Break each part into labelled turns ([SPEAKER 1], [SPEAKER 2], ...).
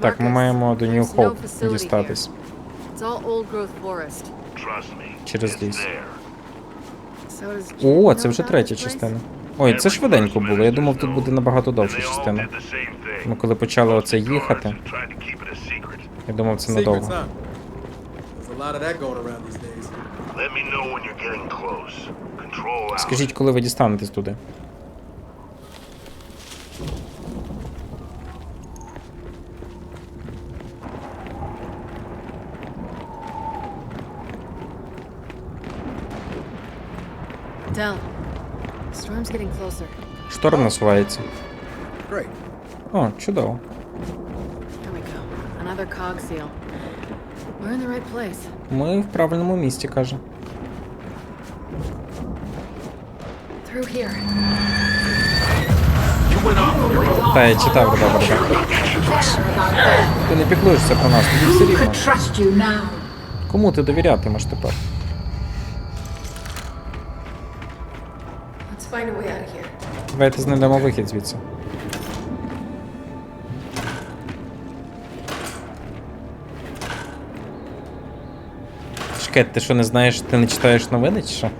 [SPEAKER 1] Так, ми маємо до Хоуп
[SPEAKER 2] facility
[SPEAKER 1] дістатись. Через ліс. О, це вже третя частина. Ой, це швиденько було. Я думав, тут буде набагато довша частина. Ми коли почали оце їхати, я думав, це надовго. Скажіть, коли ви дістанетесь туди? Шторм насувається.
[SPEAKER 3] Great.
[SPEAKER 1] О, чудово.
[SPEAKER 2] There we go. Another cog seal. We're in the right place.
[SPEAKER 1] Ми в правильному місці, каже.
[SPEAKER 2] Through here.
[SPEAKER 1] Та я читав, добре, так. Ти не піклуєшся про нас, тобі все рівно.
[SPEAKER 4] Trust you now.
[SPEAKER 1] Кому ти довірятимеш тепер? Давайте знайдемо вихід звідси. Чекай, ти що не знаєш, ти не читаєш новини чи що?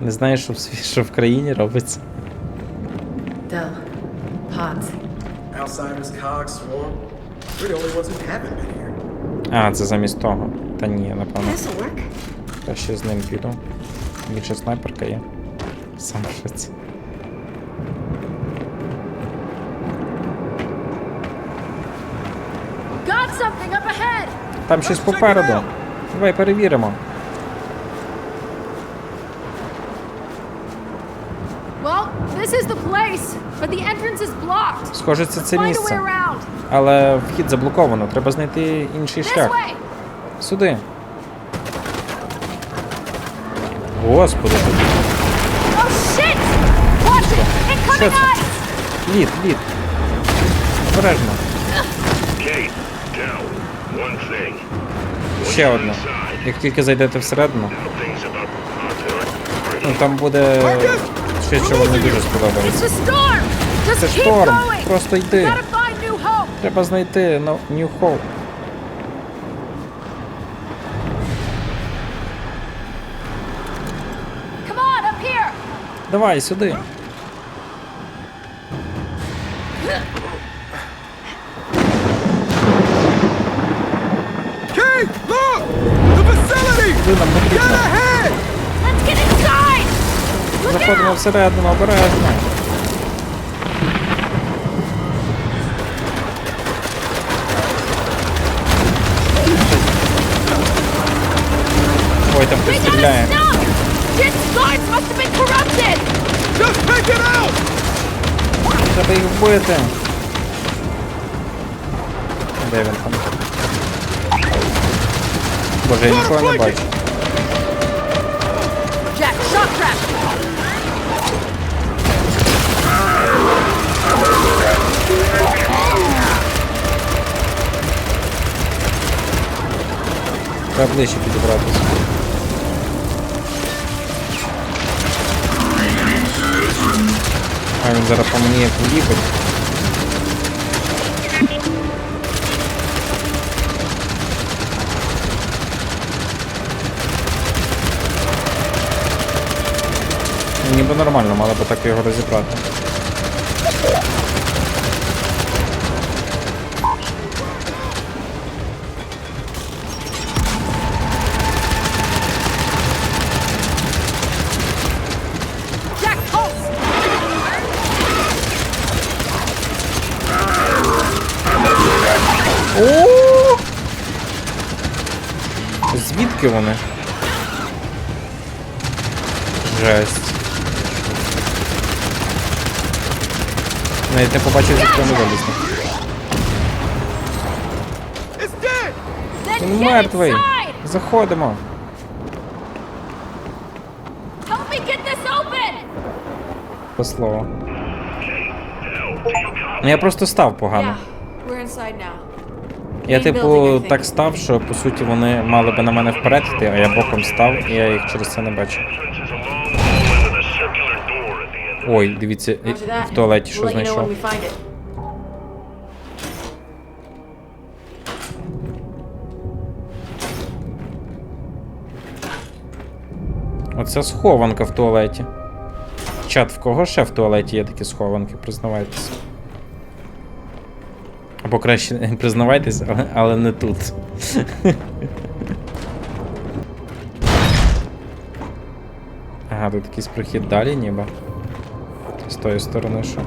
[SPEAKER 1] Не знаєш, що в, сві- що в країні робиться?
[SPEAKER 2] Del, pods.
[SPEAKER 3] Alzheimer's, cogs, swarm. We're the only ones who haven't been here.
[SPEAKER 1] А, це замість того. Та ні, напевно.
[SPEAKER 2] This'll work.
[SPEAKER 1] Та ще з ним піду. Більше снайперка є. Сам в шоці.
[SPEAKER 2] Got something up ahead!
[SPEAKER 1] Там щось попереду. Давай перевіримо. Схоже, це це місце. Але вхід заблоковано. Треба знайти інший шлях. Сюди. Господи.
[SPEAKER 2] Oh
[SPEAKER 1] Що це? Лід, лід. Обережно. Ще одне. Як тільки зайдете всередину, ну там буде що вам не дуже сподобається. Це шторм. Просто йди. Треба знайти New Hope. Давай сюди. Сюди нам потрібно. Заходимо всередину, обережно. Ой, там хтось стріляє. Треба їх вбити. Де він там? Боже, я нікого не бачу. Треба підібратися. А він зараз по мені як в'їхать. Ніби нормально, мало би так його розібрати. Звідки вони? Жесть. Навіть не побачив, звідки вони вилізли. Він мертвий. Заходимо. По слову. Ну я просто став погано. Я, типу, так став, що по суті вони мали би на мене вперед йти, а я боком став, і я їх через це не бачу. Ой, дивіться, в туалеті що знайшов. Оце схованка в туалеті. Чат, в кого ще в туалеті є такі схованки, признавайтеся. Або краще не признавайтесь, але, але не тут. Ага, тут якийсь прохід далі ніби. З тої сторони що.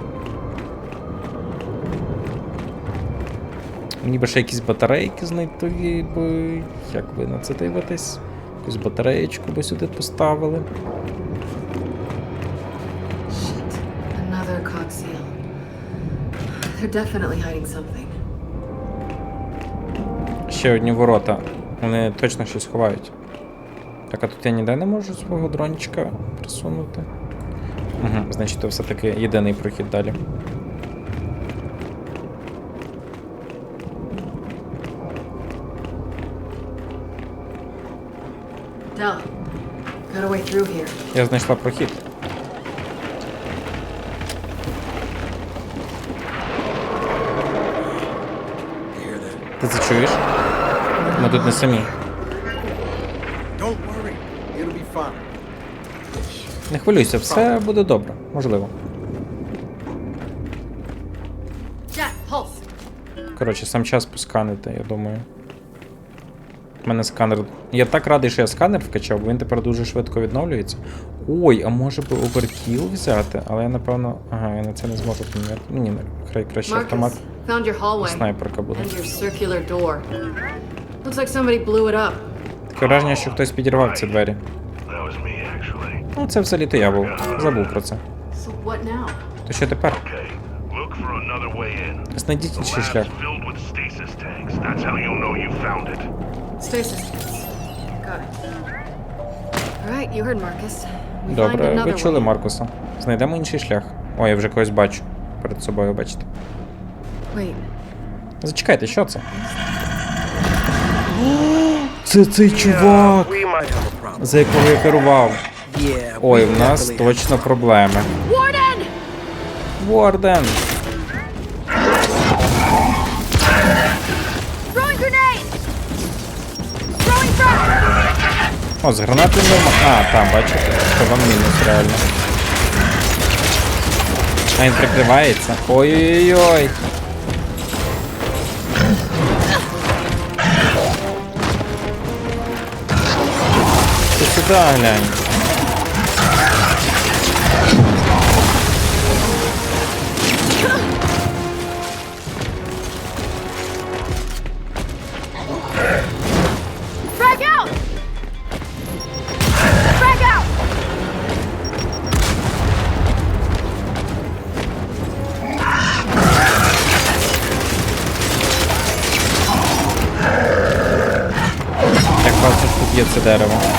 [SPEAKER 1] Ніби ще якісь батарейки знайти би. Як ви на це дивитесь? Якусь батареєчку би сюди поставили.
[SPEAKER 2] Shit. Another cog. They're definitely hiding something.
[SPEAKER 1] Ще одні ворота. Вони точно щось ховають. Так, а тут я ніде не можу свого дрончика присунути. Угу, значить, то все-таки єдиний прохід далі. Я знайшла прохід. Ти це чуєш? Ми тут не самі. Не хвилюйся, все буде добре. Можливо. Коротше, сам час посканити, я думаю. У мене сканер. Я так радий, що я сканер вкачав, бо він тепер дуже швидко відновлюється. Ой, а може би оверкіл взяти, але я напевно. Ага, я на це не зможу поміняти. Мені не хай краще автомат. Снайперка буде.
[SPEAKER 2] Looks like somebody blew it up.
[SPEAKER 1] Таке враження, що хтось підірвав ці двері.
[SPEAKER 5] That was me, actually.
[SPEAKER 1] Ну, це взагалі то я був. Забув про це.
[SPEAKER 2] So what now?
[SPEAKER 1] То що тепер?
[SPEAKER 5] Okay, look for another way in.
[SPEAKER 1] Знайдіть
[SPEAKER 5] The
[SPEAKER 1] інший
[SPEAKER 5] lab's
[SPEAKER 1] шлях.
[SPEAKER 5] filled with stasis tanks. That's how you'll know you found it.
[SPEAKER 2] Stasis tanks. Got it. All right, you heard Marcus. We find
[SPEAKER 1] Добре, ви
[SPEAKER 2] another
[SPEAKER 1] чули
[SPEAKER 2] way.
[SPEAKER 1] Маркуса. Знайдемо інший шлях. Ой, я вже когось бачу. Перед собою бачите.
[SPEAKER 2] Wait,
[SPEAKER 1] Зачекайте, що це? Це цей чувак, за якого я керував. Ой, в нас точно проблеми. Ворден! О, з гранати норма. А, там, бачите, що вам мінус реально. А він прикривається. Ой-ой-ой. Тут є це дерево.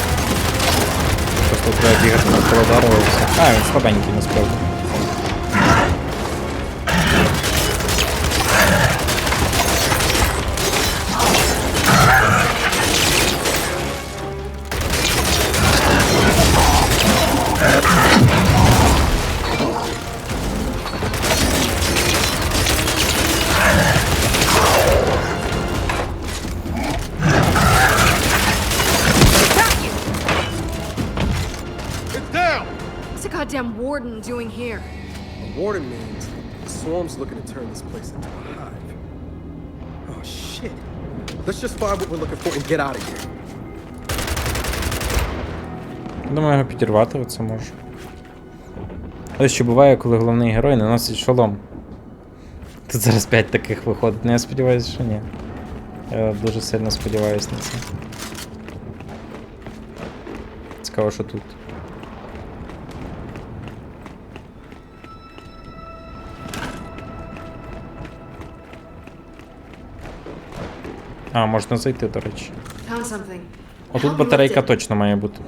[SPEAKER 2] Goddamn warden doing here?
[SPEAKER 3] A warden means the swarm's looking to turn this place into a hive. Oh shit. Let's just find what we're looking for and get out of here.
[SPEAKER 1] Думаю, його підірвати оце можу. Ось що буває, коли головний герой не носить шолом. Тут зараз 5 таких виходить, ну я сподіваюся, що ні. Я дуже сильно сподіваюся на це. Цікаво, що тут. А, можна зайти, до речі.
[SPEAKER 2] Something.
[SPEAKER 1] Отут батарейка точно має бути.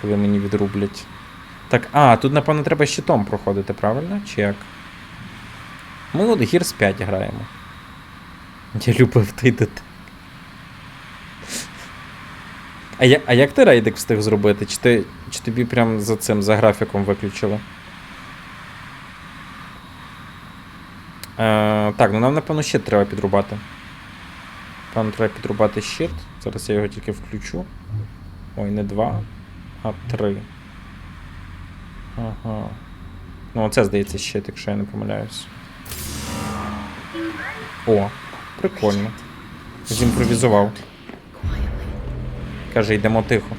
[SPEAKER 1] Коли мені відрублять. Так, а, тут, напевно, треба щитом проходити, правильно? Чи як? Ми от Gears 5 граємо. Я любив той. А, я, а як ти рейдик встиг зробити? Чи, ти, чи тобі прям за цим, за графіком виключили? Е, так, ну нам, напевно, щит треба підрубати. Напевно, треба підрубати щит. Зараз я його тільки включу. Ой, не два, а три. Ага. Ну, оце, здається, щит, якщо я не помиляюсь. О, прикольно. Зімпровізував. Каже, йдемо тихо.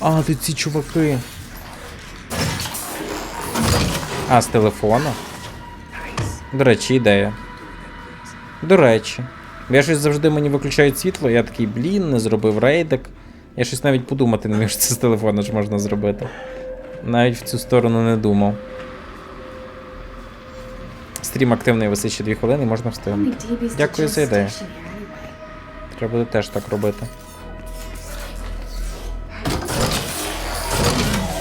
[SPEAKER 1] А, тут ці чуваки. А, з телефона. До речі, ідея. До речі. Я щось завжди мені виключають світло, я такий, блін, не зробив рейдик. Я щось навіть подумати не міг, що це з телефона ж можна зробити. Навіть в цю сторону не думав. Стрім активний висить ще 2 хвилини і можна встигнути. Дякую за ідею. Треба буде теж так робити.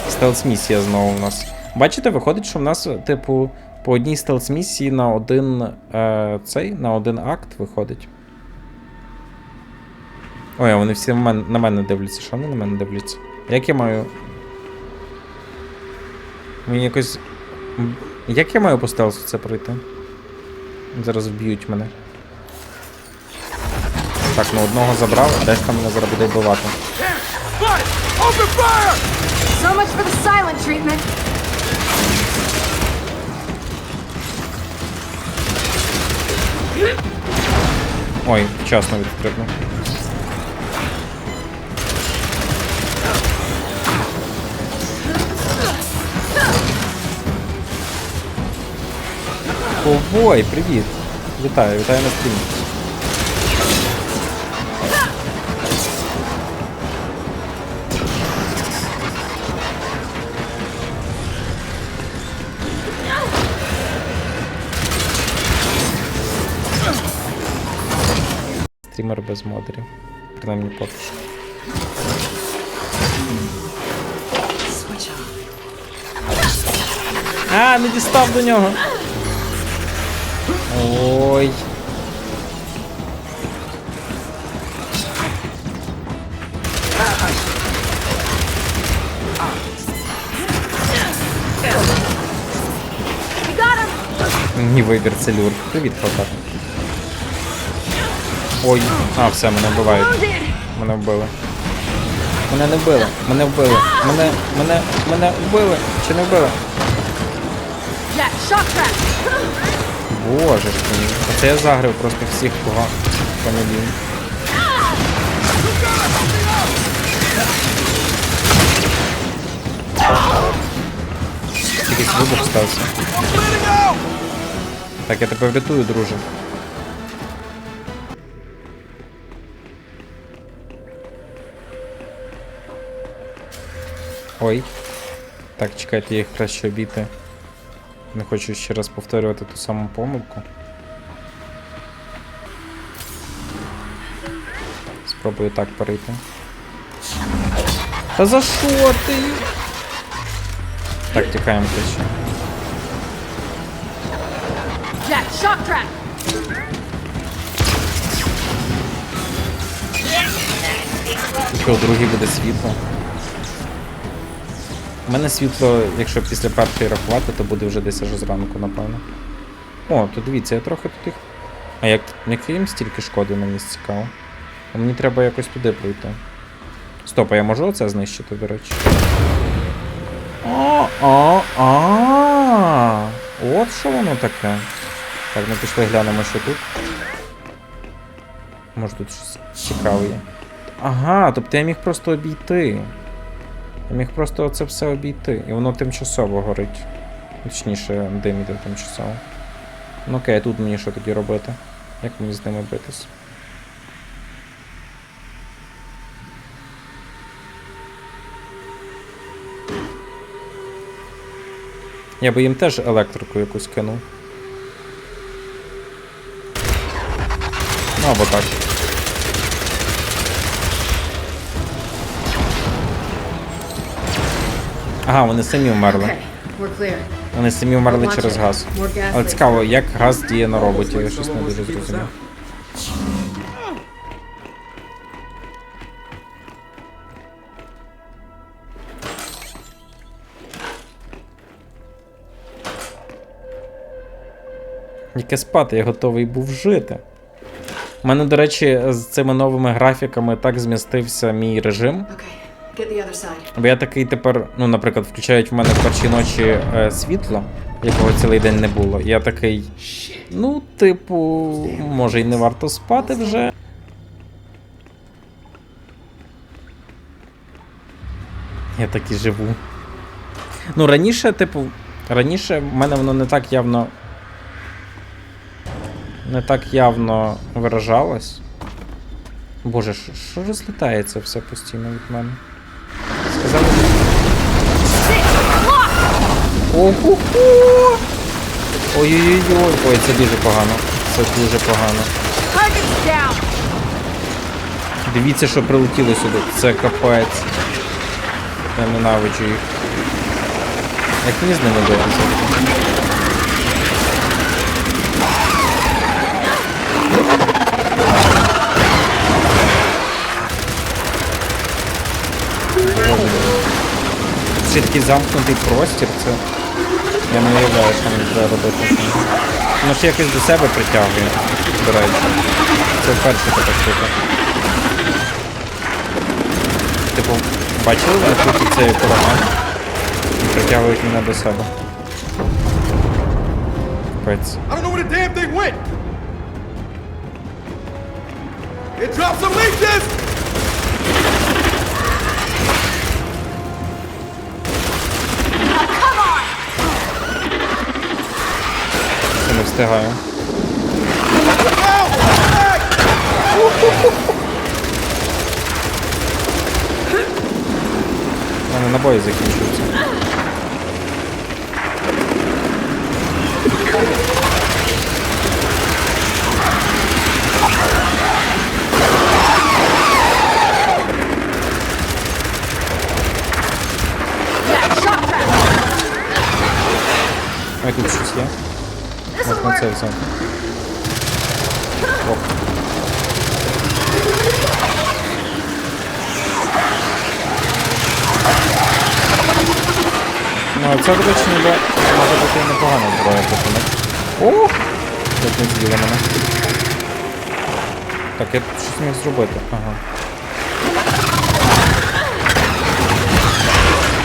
[SPEAKER 1] Стелс-місія знову в нас. Бачите, виходить, що в нас, типу, по одній стелс-місії на один е, цей, на один акт виходить. Ой, а вони всі на мене, на мене дивляться. Що вони на мене дивляться? Як я маю. Мені якось. Як я маю по стелсу це пройти? Зараз вб'ють мене. Так, ну одного забрав, а решта мене зараз буде вбивати.
[SPEAKER 2] So much for the silent treatment.
[SPEAKER 1] Ой, вчасно відстрибнув. Ковбой, привіт! Вітаю, вітаю на стрімі. Стрімер без модерів. Принаймні поки. А, не дістав до нього. Ой. Мені вибір целюр. Привіт, Фотар. Ой, а, все, мене вбивають. Мене вбили. Мене не вбили. Мене вбили. Мене. Мене. Мене вбили. Чи не вбили? Боже ж мій. Оце я загрив просто всіх кого помилів. Якийсь вибух стався. Так, я тебе врятую, друже. Ой. Так, чекайте, я їх краще обійти. Не хочу ще раз повторювати ту саму помилку. Спробую так перейти. Та за що ти? Так, тікаємо краще. Що, у другій буде світло. У мене світло, якщо після першої рахувати, то буде вже десь аж зранку, напевно. О, то дивіться, я трохи тут їх. А як, як їм стільки шкоди мені цікаво? А мені треба якось туди пройти. Стоп, а я можу оце знищити, до речі? А, а, а, От що воно таке. Так, ну пішли глянемо, що тут. Може тут щось цікаве. Ага, тобто я міг просто обійти. Я міг просто це все обійти. І воно тимчасово горить. Точніше, дим іде тимчасово. Ну окей, а тут мені що тоді робити? Як мені з ними битись? Я би їм теж електрику якусь кинув. Ну або так. Ага, вони самі вмерли. Вони самі вмерли через газ. Але цікаво, як газ діє на роботі, я щось не дуже зрозумів. Яке спати, я готовий був жити. У мене, до речі, з цими новими графіками так змістився мій режим. Бо я такий тепер, ну, наприклад, включають в мене в першій ночі е, світло, якого цілий день не було. Я такий. Ну, типу, може й не варто спати вже. Я так і живу. Ну, раніше, типу, раніше в мене воно не так явно. Не так явно виражалось. Боже, що розлітається все постійно від мене? Сказали. Ого! Ой-ой-ой! Ой, це дуже погано. Це дуже погано. Дивіться, що прилетіло сюди. Це капець. Я ненавиджу їх. Як мені з ними битися? Ще такий замкнутий простір, це. Я не уявляю, що мені треба робити. Ну ще якось до себе притягує, до речі. Це вперше така штука. Типу, бачили ви тут цей ураган? І притягують мене до себе. Капець.
[SPEAKER 3] It dropped some leeches.
[SPEAKER 1] Встигаю. У мене набої закінчуються. Ой, тут щось є. Можна це взяти. Оп. Ну, це, до речі, ніби може бути і непогана зброя пацани. О! Тут не з'їли мене. Так, я щось міг зробити. Ага.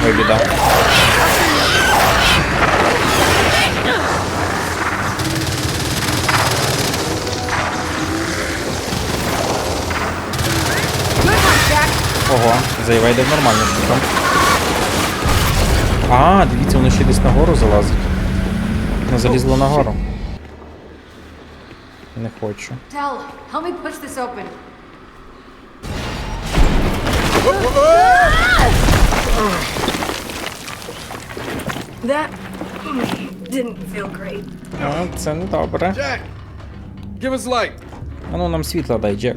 [SPEAKER 1] Ой, біда. Ого, заївайде нормально штука. А, дивіться, воно ще десь нагору залазить. Не залізло нагору. Не хочу.
[SPEAKER 2] That didn't feel great.
[SPEAKER 1] А, це не добре.
[SPEAKER 3] Jack, give us light.
[SPEAKER 1] А ну нам світла дай, Джек.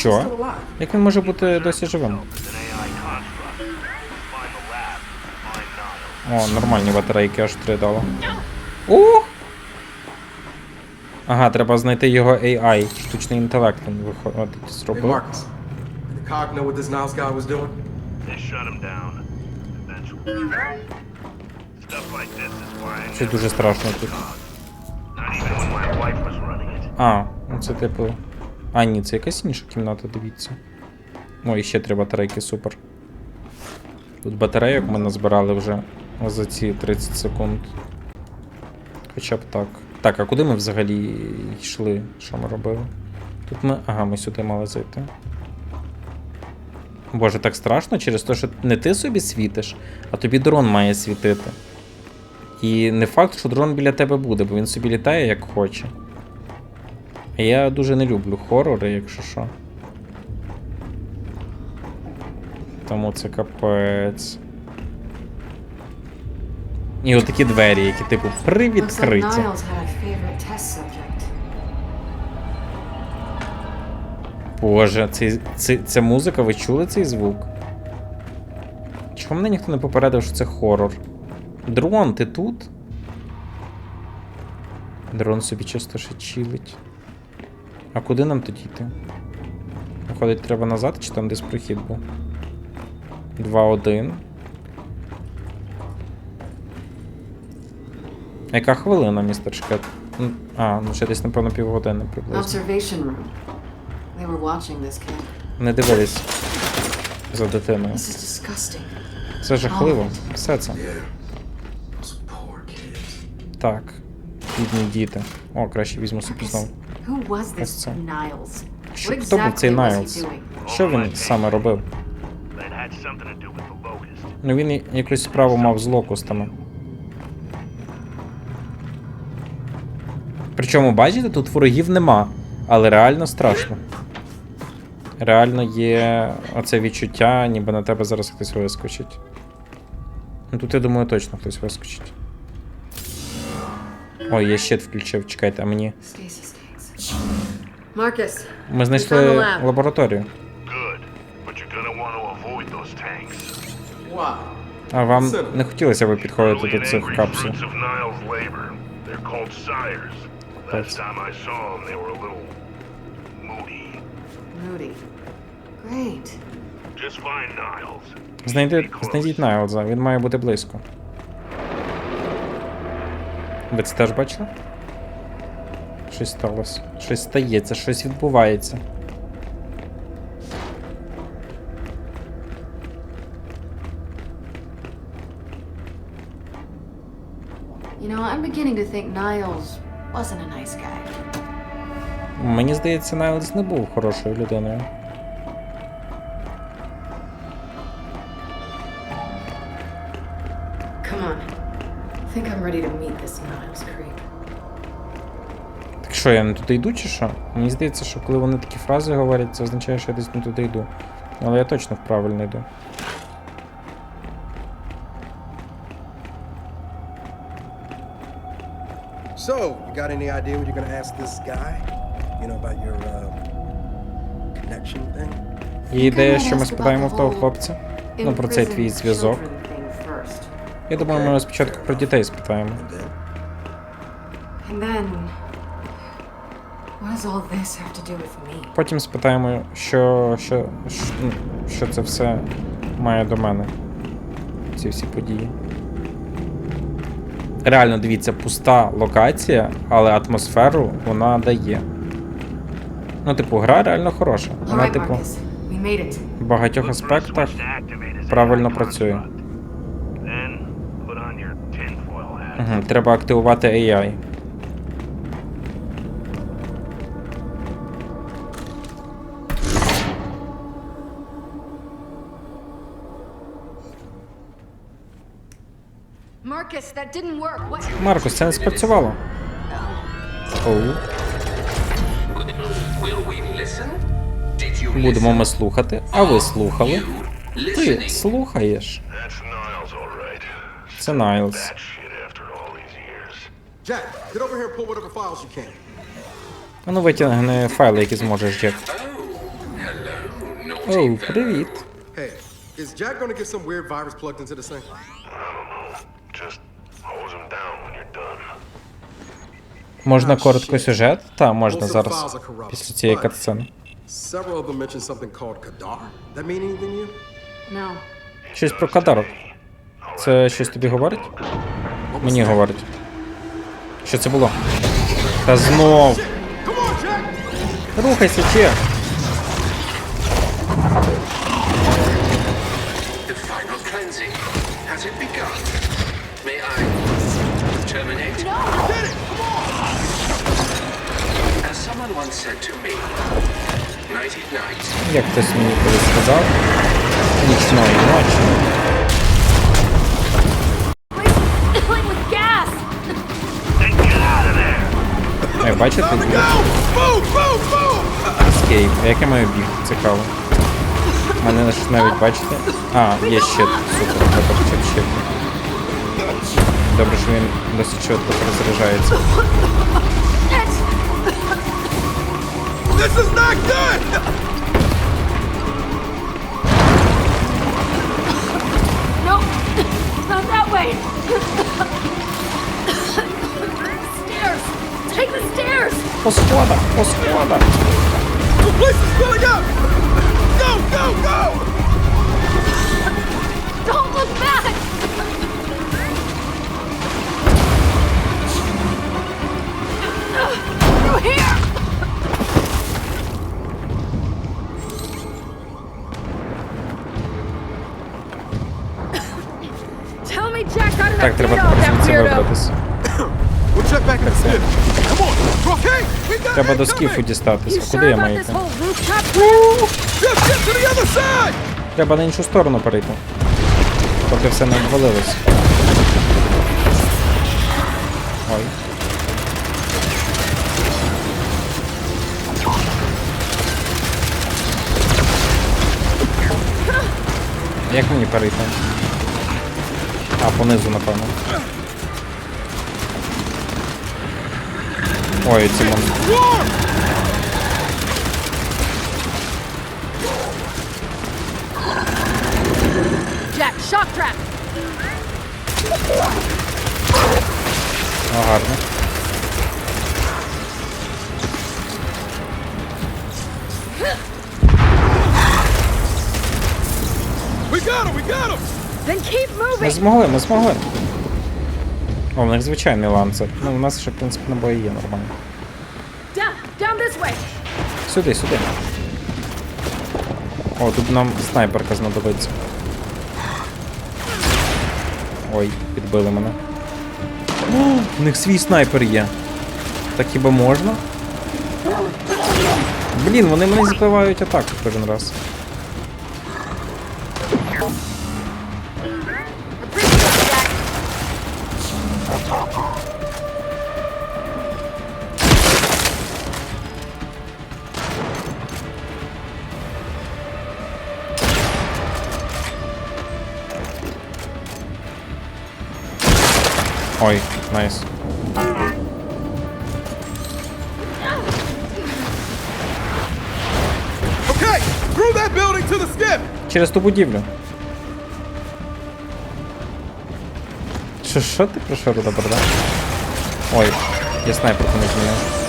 [SPEAKER 1] Що? Як він може бути досі живим? О, нормальні батарейки аж три дало. О! Ага, треба знайти його AI, штучний інтелект він виходить зробив.
[SPEAKER 3] Marcus. Did the cog know what this Niles guy was doing?
[SPEAKER 5] They shut him down. Eventually. Stuff like this is why I
[SPEAKER 1] Щось дуже страшно тут. А, ну це типу. А, ні, це якась інша кімната, дивіться. О, і ще три батарейки, супер. Тут батарейок ми назбирали вже за ці 30 секунд. Хоча б так. Так, а куди ми взагалі йшли? Що ми робили? Тут ми. Ага, ми сюди мали зайти. Боже, так страшно через те, що не ти собі світиш, а тобі дрон має світити. І не факт, що дрон біля тебе буде, бо він собі літає як хоче. Я дуже не люблю хорори, якщо що. Тому це капець. І отакі двері, які типу привідкриті. Боже, цей, цей, ця музика, ви чули цей звук? Чому мене ніхто не попередив, що це хорор? Дрон, ти тут? Дрон собі часто ще чилить. А куди нам тоді йти? Виходить, треба назад, чи там десь прохід був? 2-1. Яка хвилина, містер Шкет? А, ну ще десь, напевно, півгодини приблизно.
[SPEAKER 2] They were watching this kid.
[SPEAKER 1] Не дивились за дитиною. Це жахливо. Все це. Так. Бідні діти. О, краще візьму собі знову.
[SPEAKER 2] Who was this
[SPEAKER 1] Ось це.
[SPEAKER 2] Niles?
[SPEAKER 1] Що, хто був цей
[SPEAKER 2] exactly was he
[SPEAKER 1] Найлз? Що він саме робив? Ну він якусь справу мав з локустами. Причому, бачите, тут ворогів нема, але реально страшно. Реально є оце відчуття, ніби на тебе зараз хтось вискочить. Ну тут я думаю точно хтось вискочить. Ой, я щит включив, чекайте, а мені.
[SPEAKER 2] Marcus,
[SPEAKER 1] Ми знайшли
[SPEAKER 2] lab.
[SPEAKER 1] лабораторію.
[SPEAKER 5] Good, but you're gonna want to avoid those tanks.
[SPEAKER 4] Why?
[SPEAKER 1] А вам не хотілося би підходити
[SPEAKER 5] Early
[SPEAKER 1] до цих
[SPEAKER 5] angry
[SPEAKER 1] капсул.
[SPEAKER 5] fruits of Nile's labor. They're called sires. Last
[SPEAKER 1] That's-
[SPEAKER 5] time I saw them, they were a little moody.
[SPEAKER 2] Moody. Great.
[SPEAKER 5] Just find Niles.
[SPEAKER 1] Знайди,
[SPEAKER 5] Be close.
[SPEAKER 1] знайдіть Найлза, він має бути близько. Ви це теж бачили? Щось сталося. Щось стається, щось відбувається.
[SPEAKER 2] You know, I'm beginning to think Niles wasn't a nice guy.
[SPEAKER 1] Мені здається, Найлз не був хорошою людиною. Що, я не туди йду чи що? Мені здається, що коли вони такі фрази говорять, це означає, що я десь не туди йду. Але я точно правильно йду.
[SPEAKER 3] So, you got any idea what you're gonna ask this guy? You know about your uh, connection thing?
[SPEAKER 1] Є ідея, що ми спитаємо в того хлопця? Ну, про цей твій зв'язок. Я думаю, ми спочатку про дітей спитаємо.
[SPEAKER 3] And then.
[SPEAKER 2] What does all this have to do with me?
[SPEAKER 1] Потім спитаємо, що, що, що, ну, що це все має до мене. Ці всі події. Реально, дивіться, пуста локація, але атмосферу вона дає. Ну, типу, гра реально хороша. Вона, типу,
[SPEAKER 2] Marcus. We made it.
[SPEAKER 1] в багатьох аспектах правильно працює. Угу, треба активувати AI. Маркус, це не спрацювало. Оу. Будемо
[SPEAKER 4] listen?
[SPEAKER 1] ми слухати, а ви слухали. Ти слухаєш. Це Найлз. А ну витягни файли, які зможеш, Джек. Оу, привіт.
[SPEAKER 3] Hey, is Jack gonna get some weird virus plugged into this thing?
[SPEAKER 1] Можна
[SPEAKER 3] Ah,
[SPEAKER 1] коротко
[SPEAKER 3] shit.
[SPEAKER 1] сюжет? Та, можна зараз. Після цієї катсцени.
[SPEAKER 2] No.
[SPEAKER 1] Щось про кадарок. Це щось тобі говорить? Мені говорить. Що це було? Та знов. Рухайся, че.
[SPEAKER 4] May I terminate? As
[SPEAKER 1] Як хтось мені колись сказав. Нічної ночі. Е, бачите? А як я маю біг? Цікаво. Мене навіть бачите. А, є щит. Супер, чек щит. Добре, що він досить швидко перезаряджається.
[SPEAKER 3] This is not good!
[SPEAKER 2] No, not that way! stairs! Take the stairs!
[SPEAKER 1] Posłowa, posłowa!
[SPEAKER 3] The place is going up! Go, go, go! Come on! Okay, we got
[SPEAKER 1] Треба до скіфу дістатись. Куди я маю йти? Треба на іншу сторону перейти. Поки все не обвалилось. Ой. Як мені перейти? А, понизу, напевно. Ой, ці мон...
[SPEAKER 2] Jack, shock trap!
[SPEAKER 1] Ну, гарно. Ми змогли, ми змогли. О, в них звичайний ланцер. Ну, у нас ще, в принципі, набої є нормально. Сюди, сюди. О, тут нам снайперка знадобиться. Ой, підбили мене. О, у них свій снайпер є. Так хіба можна? Блін, вони мене збивають атаку кожен раз. Ой, найс.
[SPEAKER 3] Okay, through that building to the skiff!
[SPEAKER 1] Через ту будівлю. Що, що ти про що добре, да? Ой, я снайперку не змінив.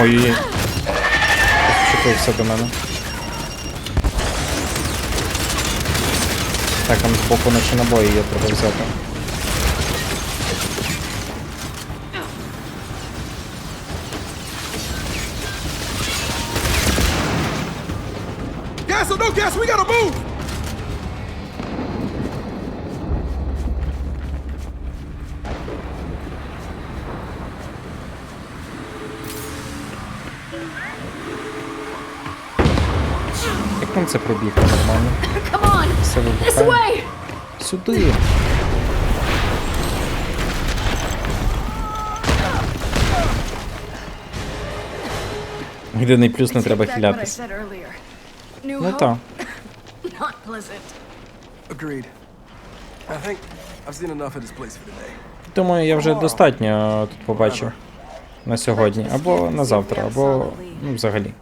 [SPEAKER 1] Ой-ой-ой. Чепився до мене. Так, там збоку наче набої є, треба взяти.
[SPEAKER 3] Gas or no gas, we gotta move!
[SPEAKER 1] Це пробігти нормально? Все вибухає. Сюди. Єдиний плюс не треба хилятись. Ну так. Думаю, я вже достатньо тут побачив на сьогодні. Або на завтра, або ну, взагалі.